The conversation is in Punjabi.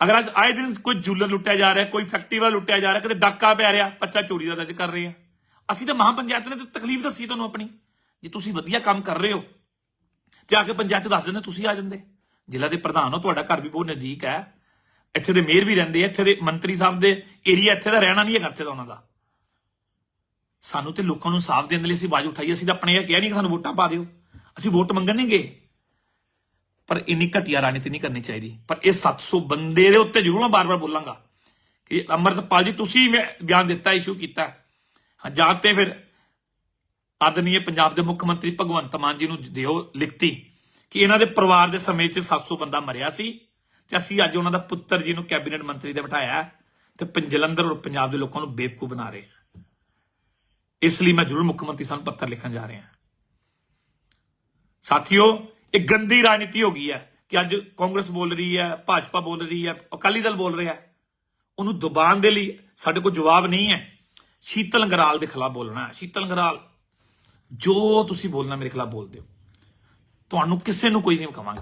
ਅਗਰ ਅੱਜ ਆਏ ਦਿਨ ਕੋਈ ਜੂਲਰ ਲੁੱਟਿਆ ਜਾ ਰਿਹਾ, ਕੋਈ ਫੈਕਟਰੀ ਵਾਲਾ ਲੁੱਟਿਆ ਜਾ ਰਿਹਾ ਕਦੇ ਡਾਕਾ ਪੈ ਰਿਹਾ, ਬੱਚਾ ਚੋਰੀ ਦਾ ਦਰਜ ਕਰ ਰਹੇ ਆ। ਅਸੀਂ ਤਾਂ ਮਹਾਂ ਪੰਚਾਇਤ ਨੇ ਤਾਂ ਤਕਲੀਫ ਦੱਸੀ ਤੁਹਾਨੂੰ ਆਪਣੀ। ਜੇ ਤੁਸੀਂ ਵਧੀਆ ਕੰਮ ਕਰ ਰਹੇ ਹੋ, ਤੇ ਆ ਕੇ ਪੰਚਾਇਤ 'ਚ ਦੱਸ ਦਿੰਦੇ, ਤੁਸੀਂ ਆ ਜਾਂਦੇ। ਜ਼ਿਲ੍ਹਾ ਦੇ ਪ੍ਰਧਾਨ ਹੋ, ਤੁਹਾਡਾ ਘਰ ਵੀ ਬਹੁਤ ਨਜ਼ਦੀਕ ਹੈ। ਇੱਥੇ ਦੇ ਮੇਅਰ ਵੀ ਰਹਿੰਦੇ ਇੱਥੇ ਦੇ ਮੰਤਰੀ ਸਾਹਿਬ ਦੇ ਏਰੀਆ ਇੱਥੇ ਦਾ ਰਹਿਣਾ ਨਹੀਂ ਹੈ ਇੱਥੇ ਦਾ ਉਹਨਾਂ ਦਾ। ਸਾਨੂੰ ਤੇ ਲੋਕਾਂ ਨੂੰ ਸਾਫ਼ ਦੇਣ ਦੇ ਲਈ ਅਸੀਂ ਬਾਜ ਉਠਾਈ, ਅਸੀਂ ਤਾਂ ਆਪਣੇ ਇਹ ਕਿਹਾ ਨਹੀਂ ਕਿ ਸਾਨੂੰ ਵੋਟਾਂ ਪਾ ਦਿਓ। ਅਸੀਂ ਵੋਟ ਮੰਗਣ ਨਹੀਂ ਗਏ ਪਰ ਇੰਨੀ ਘਟੀਆ ਰਾਜਨੀਤੀ ਨਹੀਂ ਕਰਨੀ ਚਾਹੀਦੀ। ਪਰ ਇਹ 700 ਬੰਦੇ ਦੇ ਉੱਤੇ ਜ਼ਰੂਰ ਮੈਂ ਬਾਰ-ਬਾਰ ਬੋਲਾਂਗਾ ਕਿ ਅਮਰਤਪਾਲ ਜੀ, ਤੁਸੀਂ ਵੀ ਬਿਆਨ ਦਿੱਤਾ ਇਸ਼ੂ ਕੀਤਾ। ਹਾਂ, ਜਾਂ ਤੇ ਫਿਰ ਆਦਨੀਏ ਪੰਜਾਬ ਦੇ ਮੁੱਖ ਮੰਤਰੀ ਭਗਵੰਤ ਮਾਨ ਜੀ ਨੂੰ ਦਿਓ ਲਿਖਤੀ ਕਿ ਇਹਨਾਂ ਦੇ ਪਰਿਵਾਰ ਦੇ ਸਮੇਂ 'ਚ 700 ਬੰਦਾ ਮਰਿਆ ਸੀ ਤੇ ਅਸੀਂ ਅੱਜ ਉਹਨਾਂ ਦਾ ਪੁੱਤਰ ਜੀ ਨੂੰ ਕੈਬਨਿਟ ਮੰਤਰੀ ਤੇ ਬਿਠਾਇਆ ਹੈ ਤੇ ਪੰ- ਜਲੰਧਰ ਔਰ ਪੰਜਾਬ ਦੇ ਲੋਕਾਂ ਨੂੰ ਬੇਵਕੂਫ ਬਣਾ ਰਹੇ ਹਾਂ। ਇਸ ਲਈ ਮੈਂ ਜ਼ਰੂਰ ਮੁੱਖ ਮੰਤਰੀ ਸਾਹਿਬ ਨੂੰ ਪੱਤਰ ਲਿਖਣ ਜਾ ਰਿਹਾ ਸਾਥੀਓ ਇਹ ਗੰਦੀ ਰਾਜਨੀਤੀ ਹੋ ਗਈ ਹੈ ਕਿ ਅੱਜ ਕਾਂਗਰਸ ਬੋਲ ਰਹੀ ਹੈ, ਭਾਜਪਾ ਬੋਲ ਰਹੀ ਹੈ, ਅਕਾਲੀ ਦਲ ਬੋਲ ਰਿਹਾ ਉਹਨੂੰ ਦਬਾਉਣ ਦੇ ਲਈ ਸਾਡੇ ਕੋਲ ਜਵਾਬ ਨਹੀਂ ਹੈ। ਸ਼ੀਤਲ ਅੰਗਰਾਲ ਦੇ ਖਿਲਾਫ ਬੋਲਣਾ ਸ਼ੀਤਲ ਅੰਗਰਾਲ, ਜੋ ਤੁਸੀਂ ਬੋਲਣਾ ਮੇਰੇ ਖਿਲਾਫ ਬੋਲਦੇ ਹੋ। ਤੁਹਾਨੂੰ ਕਿਸੇ ਨੂੰ ਕੋਈ ਨਹੀਂ ਕਵਾਂਗਾ